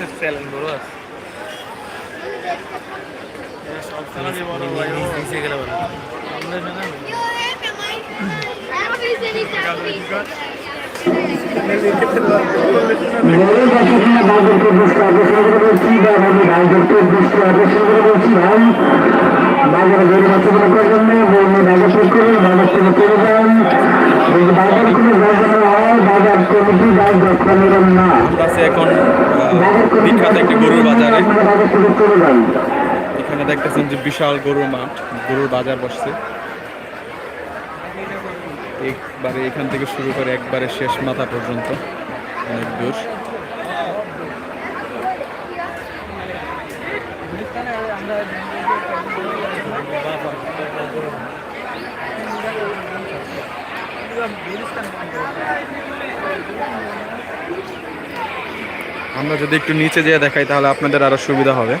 আছে চ্যালেঞ্জ বড় আছে ভাই ও। নিচে গেলে বড় আমরা না বাজারে গরু মাছ কোনো প্রয়োজন বাজার শেষ করুন বাজার থেকে চলে যান বাজার কোনো প্রয়োজন হয় বাজার কমিটি যাই দক্ষা নেবেন না এখন বিখ্যাত একটি গরুর বাজারে। বাজার থেকে চলে যান। এখানে দেখতেছেন যে বিশাল গরুর মাঠ গরুর বাজার বসছে। একবারে এখান থেকে শুরু করে একবারে শেষ মাথা পর্যন্ত অনেক দূর। আমরা যদি একটু নিচে যেয়ে দেখাই, তাহলে আপনাদের আরও সুবিধা হবে।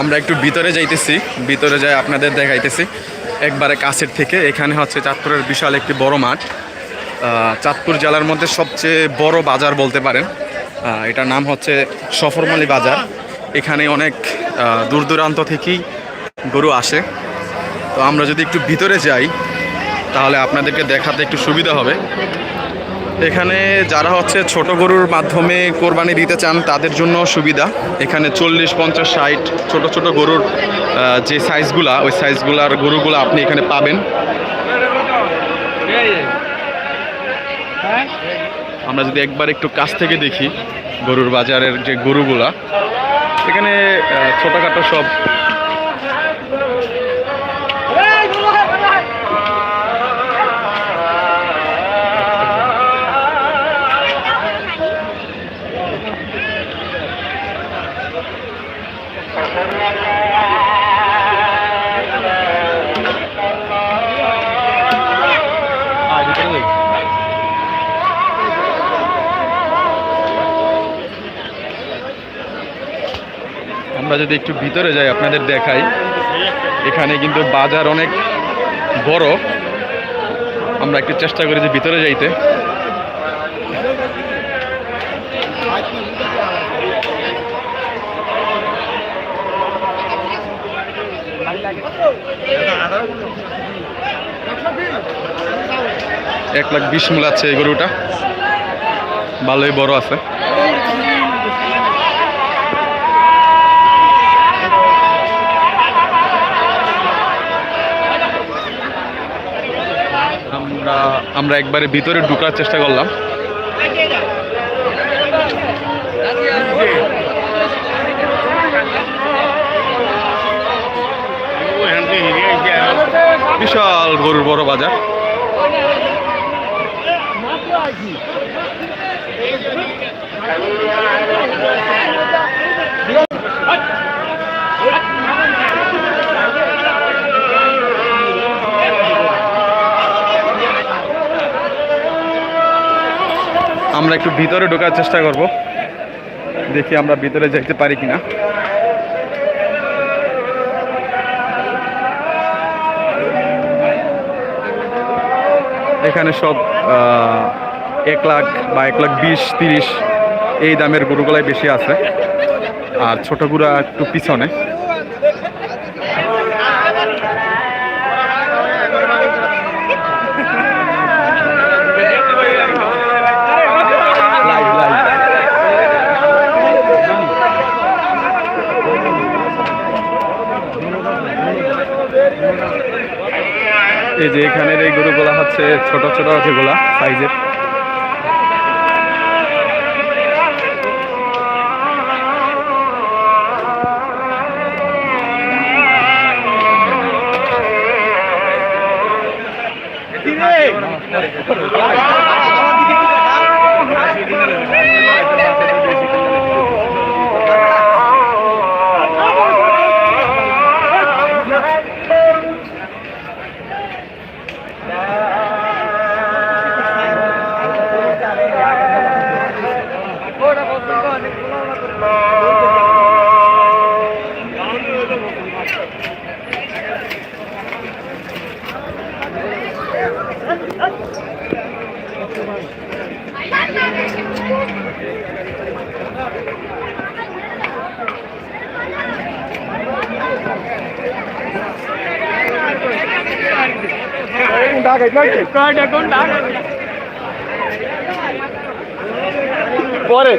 আমরা একটু ভিতরে যাইতেছি, ভিতরে যাই আপনাদের দেখাইতেছি। একবারে কাছের থেকে। এখানে হচ্ছে চাঁদপুরের বিশাল একটি বড় মাঠ। চাঁদপুর জেলার মধ্যে সবচেয়ে বড় বাজার বলতে পারেন। এটার নাম হচ্ছে সফরমালি বাজার। এখানে অনেক দূর দূরান্ত থেকেই গরু আসে। তো আমরা যদি একটু ভিতরে যাই, তাহলে আপনাদেরকে দেখাতে একটু সুবিধা হবে। এখানে যারা হচ্ছে ছোট গরুর মাধ্যমে কোরবানি দিতে চান, তাদের জন্য সুবিধা। এখানে চল্লিশ, পঞ্চাশ, ষাট ছোট ছোট গরুর যে সাইজগুলা, ওই সাইজগুলার গরুগুলো আপনি এখানে পাবেন। আমরা যদি একবার একটু কাছ থেকে দেখি গরুর বাজারের যে গরুগুলা। এখানে ছোটখাটো সব আমরা যদি একটু ভিতরে যাই, আপনাদের দেখাই। এখানে কিন্তু বাজার অনেক বড়। আমরা একটু চেষ্টা করি যে ভিতরে যাইতে। এক লাখ বিশ মূল আছে এই গরুটা। ভালোই বড় আছে। আমরা আমরা একবারে ভিতরে ঢুকার চেষ্টা করলাম। বিশাল গরুর বড় বাজার। আমরা একটু ভিতরে ঢোকার চেষ্টা করব। দেখি আমরা ভিতরে যেতে পারি কিনা। এখানে সব এক লাখ বা এক লাখ বিশ, তিরিশ এই দামের গরুগুলাই বেশি আছে। আর ছোট গুড়া একটু পিছনে। আছে ছোট ছোট যেগুলা সাইজের। পরে।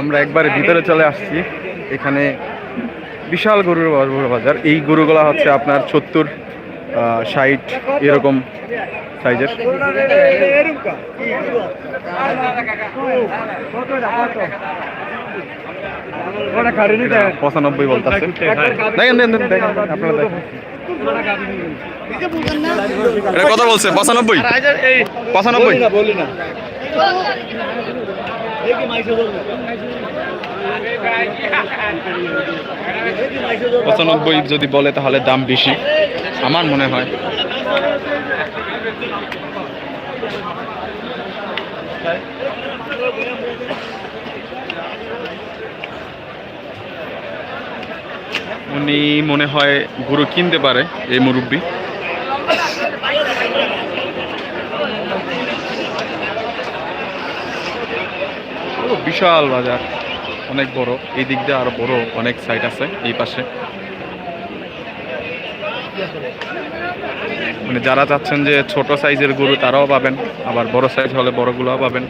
আমরা একবারে ভিতরে চলে আসছি। এখানে বিশাল গরুর বাজার। এই গরুগুলো হচ্ছে আপনার সত্তর ষাট এরকম সাইজের। পঁচানব্বই বলতেছে। দেখেন দেখেন আপনারা বলছে, পঁচানব্বই। পঁচানব্বই। পঁচানব্বই যদি বলে তাহলে দাম বেশি। আমার মনে হয়। উনি মনে হয় গরু কিনতে পারে, এই মুরব্বী। বিশাল বাজার। অনেক বড়। এই দিক দিয়ে আরও বড় অনেক সাইট আছে এই পাশে। মানে যারা চাচ্ছেন যে ছোট সাইজের গরু তারাও পাবেন, আবার বড় সাইজ হলে বড়গুলোও পাবেন।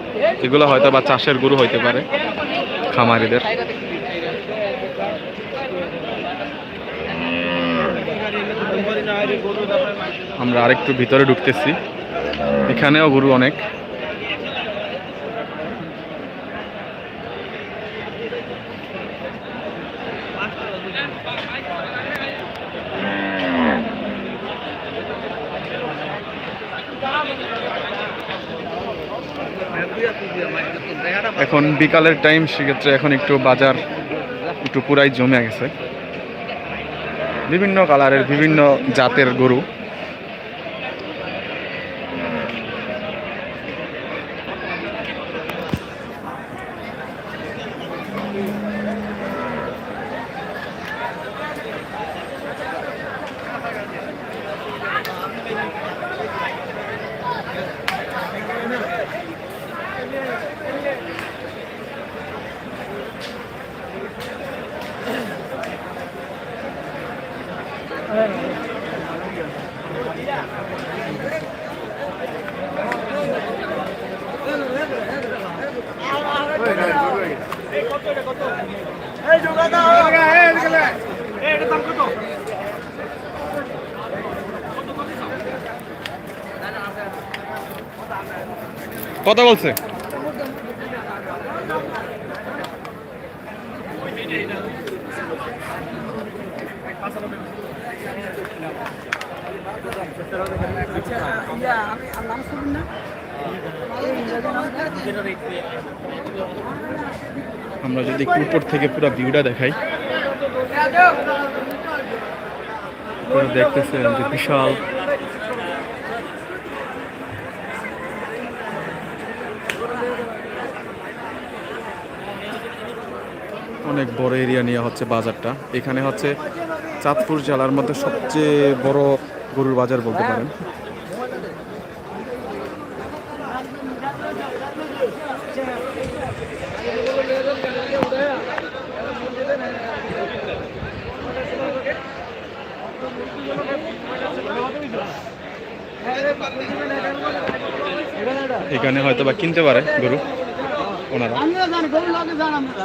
এগুলো হয়তো বা চাষের গরু হইতে পারে, খামারিদের। আমরা আরেকটু ভিতরে ঢুকতেছি। এখানেও গরু অনেক। এখন বিকালের টাইম সেক্ষেত্রে এখন একটু বাজার একটু পুরাই জমে গেছে। বিভিন্ন কালারের বিভিন্ন জাতের গরু। কথা বলছে। আমরা যদি একটু উপর থেকে পুরো ভিউটা দেখাই। দেখতেছেন যে বিশাল। অনেক বড় এরিয়া নিয়ে হচ্ছে বাজারটা। এখানে হচ্ছে চাঁদপুর জেলার মধ্যে সবচেয়ে বড় গরুর বাজার বলতে হ্যাঁ। পারেন। এখানে হয়তো বা কিনতে পারে গরু ওনারা। আমরা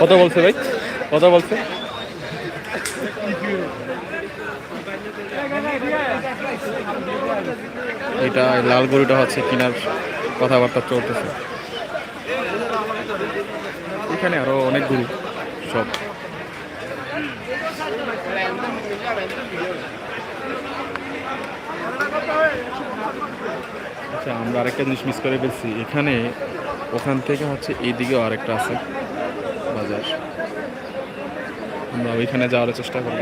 কত বলছে ভাই? কত বলছে? এটা লাল গরুটা হচ্ছে কিনার কথাবার্তা চলতেছে। এখানে আরও অনেক গরু সব। আচ্ছা আমরা আরেকটা জিনিস মিস করে ফেলছি। এখানে ওখান থেকে হচ্ছে এইদিকেও আরেকটা আছে, বাজার। আমরা ওইখানে যাওয়ার চেষ্টা করব।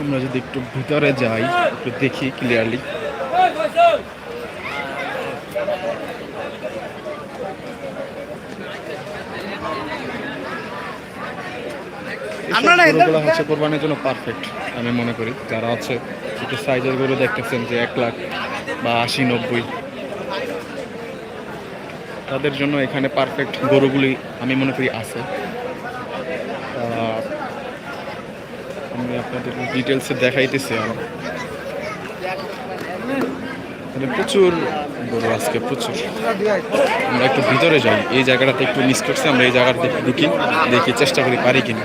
আমরা যদি একটু ভিতরে যাই, একটু দেখি ক্লিয়ারলি গরুগুলো হচ্ছে কোরবানির জন্য পারফেক্ট আমি মনে করি। যারা হচ্ছে একটু সাইজের গরু দেখতেছেন যে এক লাখ বা আশি নব্বই তাদের জন্য এখানে পারফেক্ট গরুগুলি আমি মনে করি আছে। আমি আপনাদের ডিটেলসে দেখাইতেছি আরও। এখানে প্রচুর গরু আজকে প্রচুর। আমরা একটু ভিতরে যাই এই জায়গাটাতে একটু মিস করছি আমরা এই জায়গাটা ঢুকি দেখি চেষ্টা করি পারি কিনা।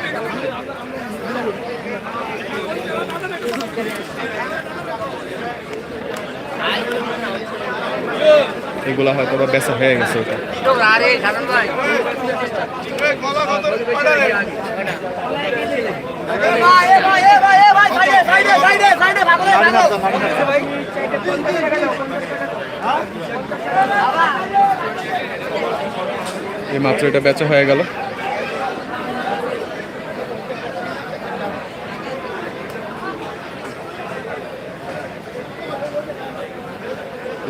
এগুলা হয়তো বা বেচা হয়ে গেছে এই মাত্র এটা বেচা হয়ে গেল।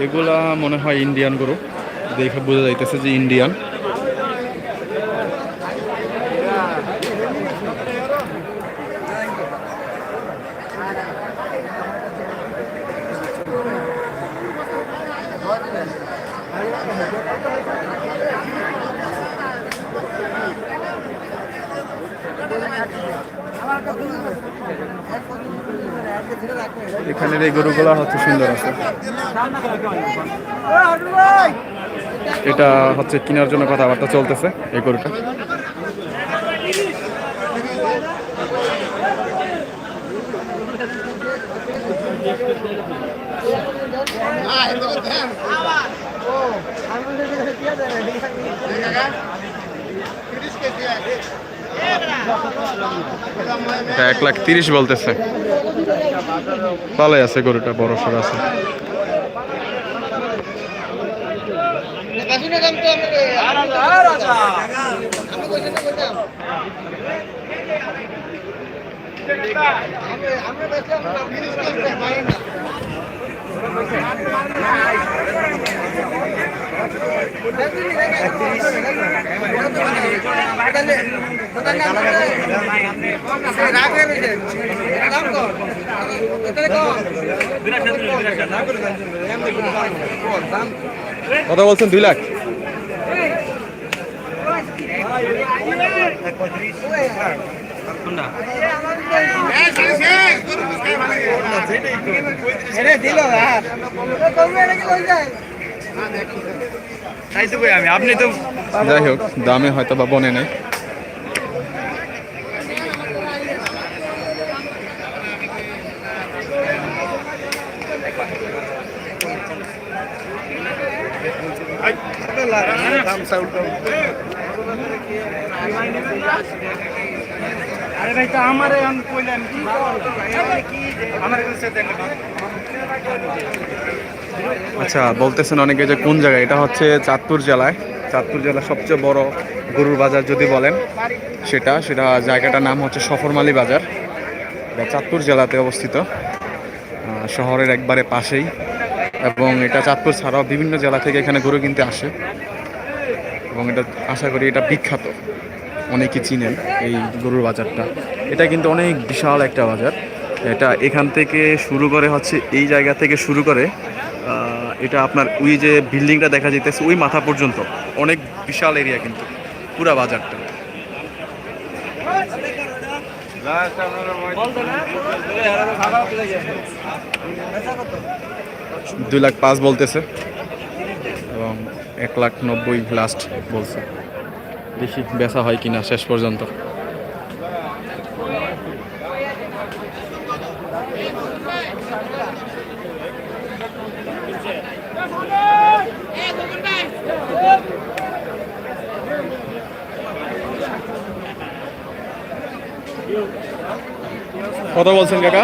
এগুলা মনে হয় ইন্ডিয়ান গরু। দেখে বোঝা যাইতেছে যে ইন্ডিয়ান এখানের এই গরুগুলা হচ্ছে সুন্দর আছে। এটা হচ্ছে কেনার জন্য কথাবার্তা চলতেছে এই গরুটা। এক লাখ তিরিশ বলতেছে। ভালোই আছে গরুটা বড় সড় আছে। কত বলছেন? দুই লাখ। আমি? আপনি তো যাই হোক দামে হয়তো বা বনে নেই। আরে ভাই আচ্ছা বলতেছেন অনেকে যে কোন জায়গায়? এটা হচ্ছে চাঁদপুর জেলায়। চাঁদপুর জেলার সবচেয়ে বড় গরুর বাজার যদি বলেন, সেটা সেটা জায়গাটার নাম হচ্ছে সফরমালি বাজার। এটা চাঁদপুর জেলাতে অবস্থিত। শহরের একবারে পাশেই। এবং এটা চাঁদপুর ছাড়াও বিভিন্ন জেলা থেকে এখানে গরু কিনতে আসে। এবং এটা, আশা করি এটা বিখ্যাত। অনেকে চিনেন এই গরুর বাজারটা। এটা কিন্তু অনেক বিশাল একটা বাজার। এটা এখান থেকে শুরু করে হচ্ছে এই জায়গা থেকে শুরু করে এটা আপনার ওই যে বিল্ডিংটা দেখা যাইতেছে ওই মাথা পর্যন্ত। অনেক বিশাল এরিয়া কিন্তু, পুরা বাজারটা। দুই লাখ পাঁচ বলতেছে, এবং এক লাখ নব্বই লাস্ট বলছে। দেখি বেচা হয় কিনা শেষ পর্যন্ত। কথা বলছেন কাকা?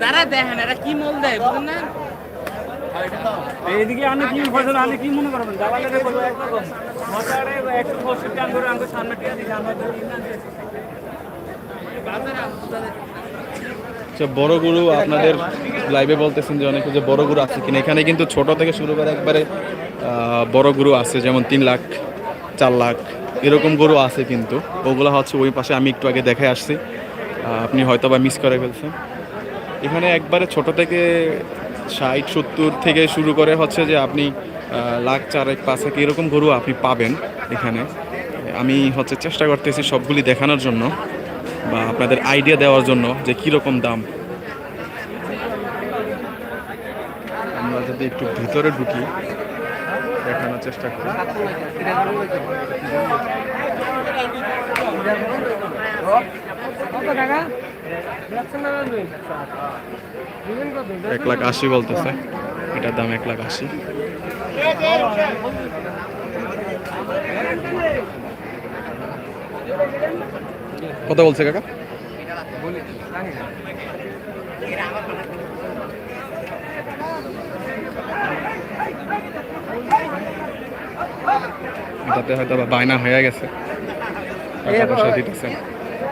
তারা দেখেন এরা কি মল দেয় বুঝলেন না? এইদিকে আপনি কি ফসল আপনি কি মনে করবেন? দালালের। আচ্ছা বড় গুরু আপনাদের লাইভে বলতেছেন যে অনেকে যে বড় গুরু আছে কিনা। এখানে কিন্তু ছোট থেকে শুরু করে একবারে বড় গুরু আছে যেমন তিন লাখ চার লাখ এরকম গরু আছে কিন্তু। ওগুলো হচ্ছে ওই পাশে আমি একটু আগে দেখে আসছি। আপনি হয়তো বা মিস করে ফেলছেন। এখানে একবারে ছোট থেকে ষাট, সত্তর থেকে শুরু করে হচ্ছে যে আপনি লাখ চারেক পাঁচ এক এরকম গরু আপনি পাবেন এখানে। আমি হচ্ছে চেষ্টা করতেছি সবগুলি দেখানোর জন্য বা আপনাদের আইডিয়া দেওয়ার জন্য যে কীরকম দাম। আমরা যদি একটু ভিতরে ঢুকি, দেখানোর চেষ্টা করি। এক লাখ আশি বলতেছে। এটার দাম এক লাখ আশি। কত বলছে কাকা? এটাতে হয়তো বা বায়না হয়ে গেছে। টাকা পয়সা দিতেছে।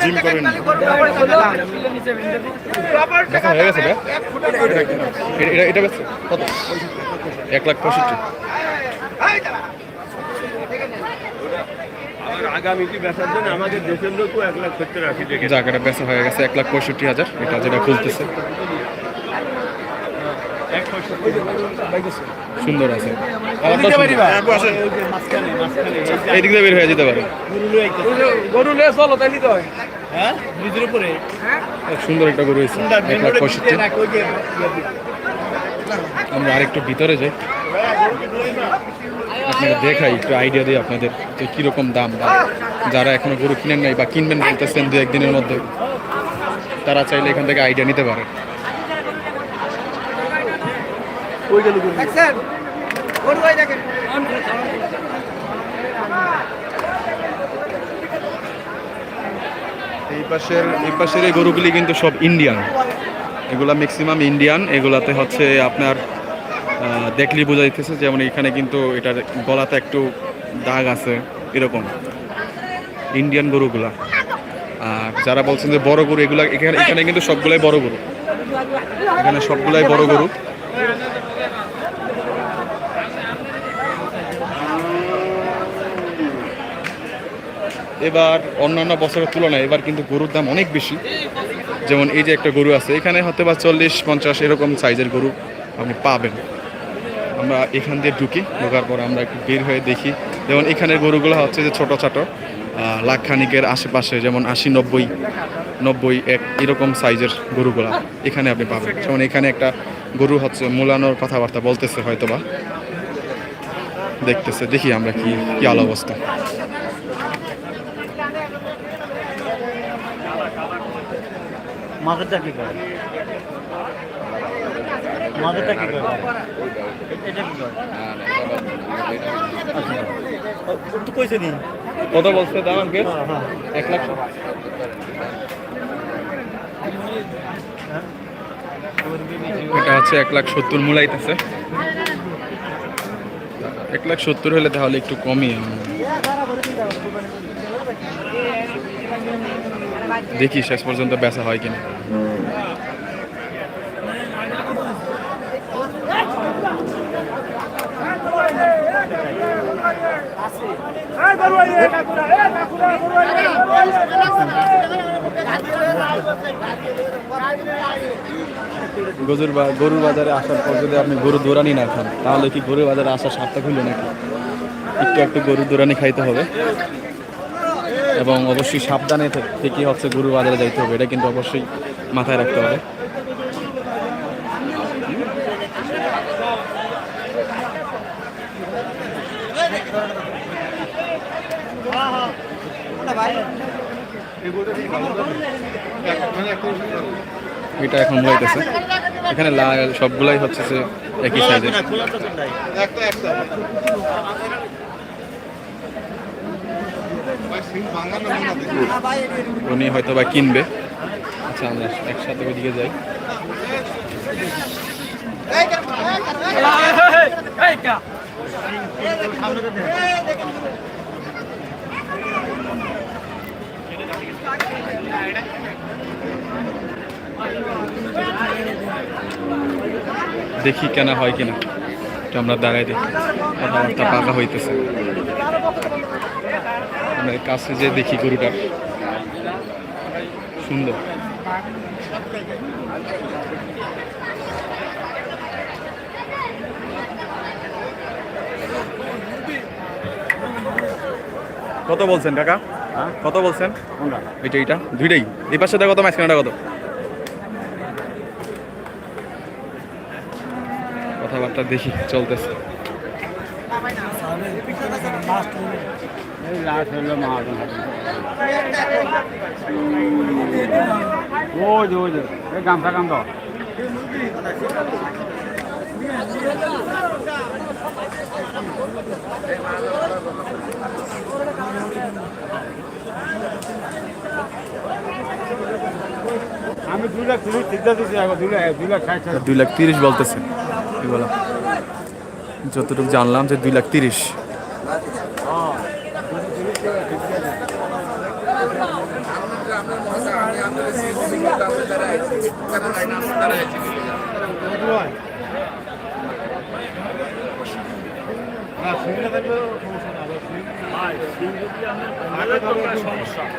জিম বেচা হয়ে গেছে এটা- এটা এটা কত? এক লাখ পঁয়ষট্টি। যাক এটা হয়ে গেছে এক লাখ পঁয়ষট্টি হাজার। এটা যেটা খুলতেছে। সুন্দর আছে। দিয়ে বের হয়ে যেতে পারে গরু লে চলো তাই নিতে হয়। সুন্দর একটা গরু হয়েছে এক লাখ পঁয়ষট্টি। আমরা আরেকটু ভিতরে যাই। আপনাদের দেখাই একটু আইডিয়া দিই আপনাদের যে কীরকম দাম বা যারা এখনও গরু কিনেন নাই বা কিনবেন বলতেছেন দু একদিনের মধ্যে তারা চাইলে এখান থেকে আইডিয়া নিতে পারে। এই পাশের এই পাশের এই গরুগুলি কিন্তু সব ইন্ডিয়ান এগুলা ম্যাক্সিমাম ইন্ডিয়ান এগুলাতে হচ্ছে আপনার দেখলেই বোঝা যাইতেছে যেমন এখানে কিন্তু এটার গলাতে একটু দাগ আছে এরকম। ইন্ডিয়ান গরুগুলা। আর যারা বলছেন যে বড় গরু এগুলা এখানে এখানে কিন্তু সবগুলাই বড় গরু। এখানে সবগুলাই বড় গরু। এবার অন্যান্য বছরের তুলনায় এবার কিন্তু গরুর দাম অনেক বেশি। যেমন এই যে একটা গরু আছে, এখানে হয়তো বা চল্লিশ, পঞ্চাশ এরকম সাইজের গরু আপনি পাবেন। আমরা এখান দিয়ে ঢুকি, ঢোকার পর আমরা একটু বের হয়ে দেখি। যেমন এখানের গরুগুলো হচ্ছে যে ছোটো ছোটো লাখ খানিকের আশেপাশে যেমন আশি, নব্বই নব্বই এক এরকম সাইজের গরুগুলা এখানে আপনি পাবেন। যেমন এখানে একটা গরু হচ্ছে মূলানোর কথাবার্তা বলতেছে হয়তো বা দেখতেছে, দেখি আমরা কি কি আলো অবস্থা। কি করে? কি করে? এটা কি করে? কইছে নি কত বলছে দাম আঙ্কেল এক লাখ এটা হচ্ছে এক লাখ সত্তর মূলাইতেছে। এক লাখ সত্তর হলে তাহলে একটু কমই দেখি শেষ পর্যন্ত বেচা হয় কিনা। গরুর বা গরুর বাজারে আসার পর যদি আপনি গরু দৌড়ানি না খান, তাহলে কি গরুর বাজারে আসার সার্থক খুলবে নাকি? একটু একটু গরু দৌড়ানি খাইতে হবে। এবং অবশ্যই সাবধানে থেকে হচ্ছে গরু বাজারে যাইতে হবে, এটা কিন্তু অবশ্যই মাথায় রাখতে হবে। এটা এখন হইতেছে। এখানে সবগুলাই হচ্ছে একই সাইজের উনি হয়তো বা কিনবে। আচ্ছা আমরা একসাথে ওইদিকে যাই। দেখি কেনা হয় কিনা। আমরা দাঁড়াই দেখি। কথাবার্তা পাকা হইতেছে। আমরা কাছে যে দেখি গরুটা। সুন্দর। কত বলছেন কাকা? কত বলছেন? এটা এইটা দুইটাই। এই পাশে কত মাঝখানেটা কত কথাবার্তা দেখি চলতেছে। এই গামছা আমি দুই লাখ তিরিশ চিন্তা দিচ্ছি দুই লাখ দুই লাখ তিরিশ বলতেছে। কি বলা। যতটুকু জানলাম যে দুই লাখ তিরিশ।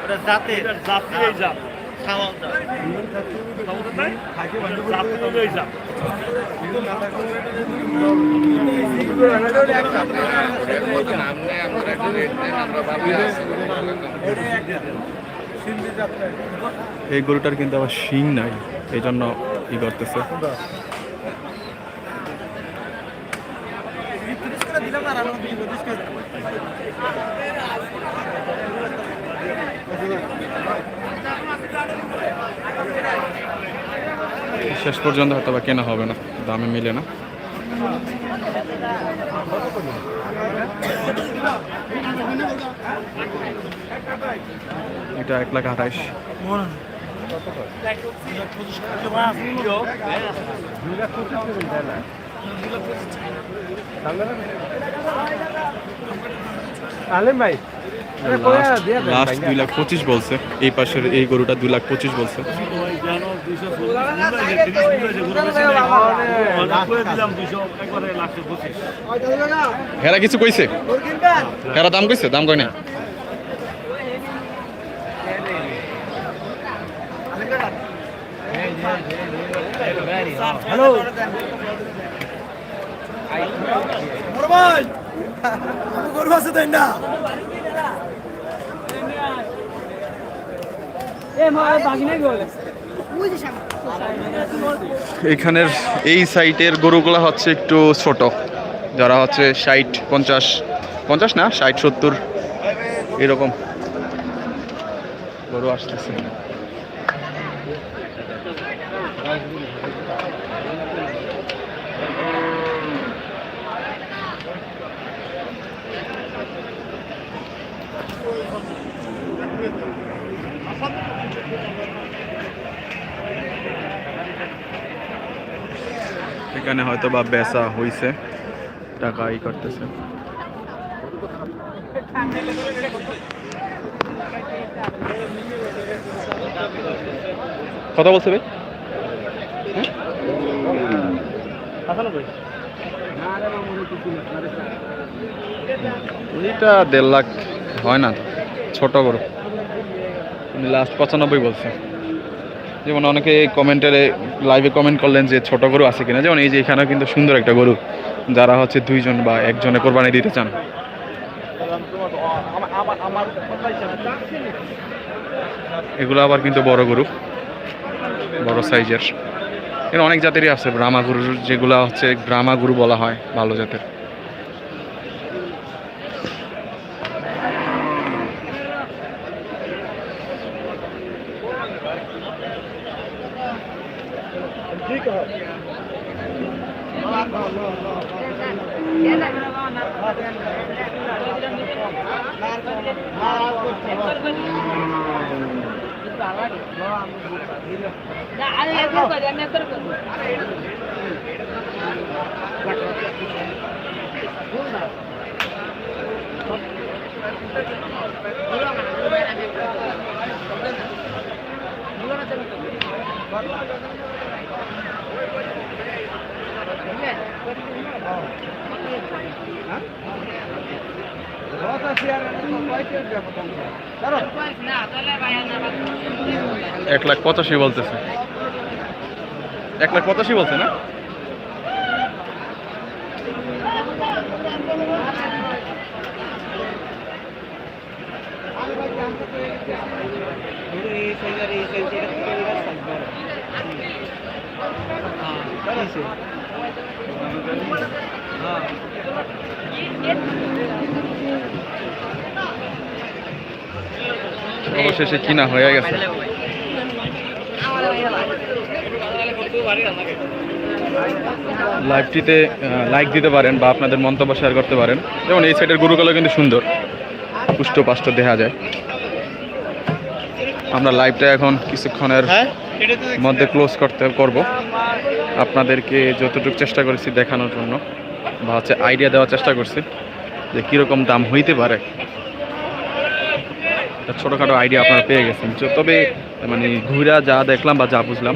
এটা জাতে জাতি এই জাত খাওয়াল জাত খাওয়াল নাই জাতি হলো এই গরুটার কিন্তু আবার শিং নাই এই জন্য ই করতেছে। শেষ পর্যন্ত হয়তো বা কেনা হবে না, দামে মিলে না। এটা এক লাখ আঠাইশ। লাস্ট দুই লাখ পঁচিশ বলছে। এই পাশের এই গরুটা দুই লাখ পঁচিশ বলছে। হেরা কিছু কইছে? হেরা দাম কইছে? দাম কয় না এখানের এই সাইটের গরুগুলো হচ্ছে একটু ছোট। যারা হচ্ছে ষাট পঞ্চাশ পঞ্চাশ না ষাট সত্তর এরকম গরু আসতেছে। এখানে হয়তো বা বেচা হইছে টাকা ই করতেছে। কথা বলছে ভাই? এটা দেড় লাখ হয় না ছোট গরু। লাস্ট পঁচানব্বই বলছে। যেমন অনেকে কমেন্টে লাইভে কমেন্ট করলেন যে ছোট গরু আছে কিনা। যেমন এই যে এখানেও কিন্তু সুন্দর একটা গরু। যারা হচ্ছে দুইজন বা একজনে কোরবানি দিতে চান। এগুলো আবার কিন্তু বড় গরু। বড় সাইজের এখানে অনেক জাতেরই আছে। ব্রাহ্মা গরু যেগুলো হচ্ছে ব্রাহ্মা গরু বলা হয়, ভালো জাতের আরে একবার করে আমি একবার করব না তাহলে ভাই না এক লাখ পঁচাশি বলতেছে। এক লাখ পঁচাশি বলছে না? অবশেষে কিনা হয়ে গেছে। লাইভটিতে লাইক দিতে পারেন বা আপনাদের মন্তব্য শেয়ার করতে পারেন। যেমন এই সাইডের গরুগুলো কিন্তু সুন্দর। পুষ্ট পাষ্ট দেখা যায়। আমরা লাইভটা এখন কিছুক্ষণের মধ্যে ক্লোজ করতে করব। আপনাদেরকে যতটুকু চেষ্টা করেছি দেখানোর জন্য বা হচ্ছে আইডিয়া দেওয়ার চেষ্টা করছি যে কীরকম দাম হইতে পারে। ছোটোখাটো আইডিয়া আপনারা পেয়ে গেছেন। তবে মানে ঘুরা যা দেখলাম বা যা বুঝলাম,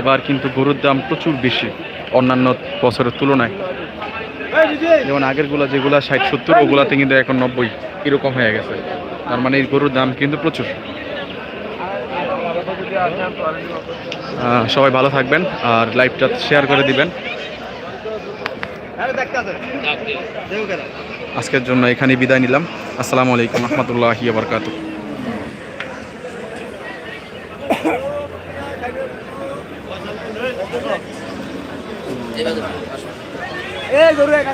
এবার কিন্তু গরুর দাম প্রচুর বেশি অন্যান্য বছরের তুলনায়। যেমন আগেরগুলো যেগুলো ষাট সত্তর, ওগুলাতে কিন্তু এখন নব্বই, এরকম হয়ে গেছে। তার মানে এই গরুর দাম কিন্তু প্রচুর। সবাই ভালো থাকবেন আর লাইভটা শেয়ার করে দিবেন। আজকের জন্য এখানে বিদায় নিলাম। আসসালামু আলাইকুম রহমতুল্লাহি বরকাত এই গরু কাকা